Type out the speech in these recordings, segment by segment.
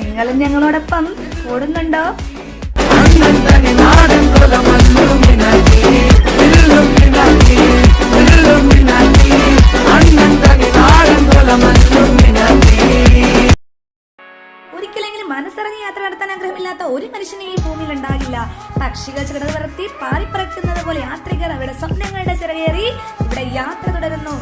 നിങ്ങളും ഞങ്ങളോടൊപ്പം കൂടുന്നുണ്ടോ? ഒരിക്കലെങ്കിലും മനസ്സിറങ്ങി യാത്ര നടത്താൻ ആഗ്രഹമില്ലാത്ത ഒരു മനുഷ്യനെ ഈ ഭൂമിയിൽ ഉണ്ടാകില്ല. പക്ഷികൾ ചിറക് പറത്തി പാറിപ്പറക്കുന്നത് പോലെ യാത്രികർ അവരുടെ സ്വപ്നങ്ങളുടെ ചിറകേറി ഇവിടെ യാത്ര തുടരുന്നു.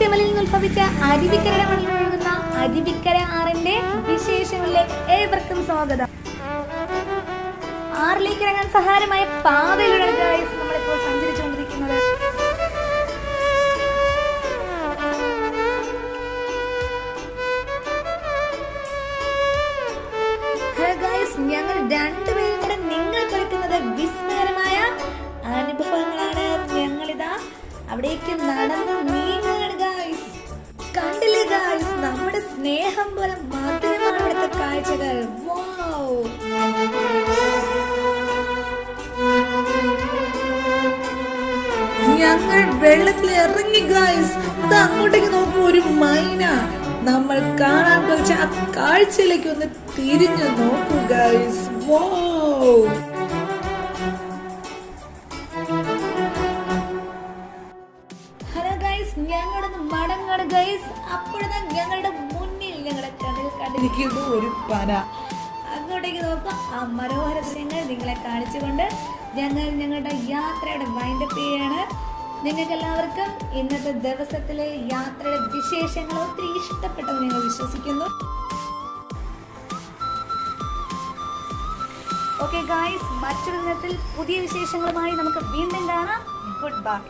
അഗസ്ത്യമലിൽ നിന്ന് ഉത്ഭവിച്ച അരുവിക്കരയുടെ മണ്ണിൽ ഒഴുകുന്ന അരുവിക്കര ആറിന്റെ വിശേഷങ്ങളിലേക്ക് ഏവർക്കും സ്വാഗതം. ആറിലേക്ക് ഇറങ്ങാൻ സഹായമായ പാതയിലൂടെ നമ്മളിപ്പോൾ സഞ്ചരിച്ചുകൊണ്ടിരിക്കുന്നത്. ഞങ്ങൾ രണ്ടുപേരും കൂടെ നിങ്ങൾ കേൾക്കുന്നത് വിസ്മയമായ അനുഭവങ്ങളാണ്. ഞങ്ങളിതാ അവിടേക്ക് നടന്ന് സ്നേഹം പോലെ മാത്രമാണ് ഇവിടുത്തെ കാഴ്ചകൾ. ഞങ്ങൾ വെള്ളത്തിൽ ഇറങ്ങി ഗായ്സ് അങ്ങോട്ടേക്ക് നോക്കുമ്പോ ഒരു മൈന. നമ്മൾ കാണാൻ കുറച്ച് ആ കാഴ്ചയിലേക്ക് ഒന്ന് തിരിഞ്ഞു നോക്കൂ ഗായ്സ് ഹലോ ഗൈസ് ഞങ്ങളുടെ മടങ്ങാണ് ഗൈസ് അപ്പോഴത്തെ ഞങ്ങളുടെ മുന്നിൽ ഞങ്ങളുടെ ചാനൽ കണ്ടിരിക്കുന്നു ഒരു പന. അങ്ങോട്ടേക്ക് നോക്കാം. ആ മനോഹര ദൃശ്യങ്ങൾ നിങ്ങളെ കാണിച്ചുകൊണ്ട് ഞങ്ങൾ ഞങ്ങളുടെ യാത്രയുടെ വൈൻഡപ്പ് ചെയ്യാണ്. നിങ്ങൾക്ക് എല്ലാവർക്കും ഇന്നത്തെ ദിവസത്തിലെ യാത്രയുടെ വിശേഷങ്ങൾ ഒത്തിരി ഇഷ്ടപ്പെട്ടെന്ന് ഞങ്ങൾ വിശ്വസിക്കുന്നു. ഓക്കെ ഗായ്സ് മറ്റൊരു ദിനത്തിൽ പുതിയ വിശേഷങ്ങളുമായി നമുക്ക് വീണ്ടും കാണാം. Good bye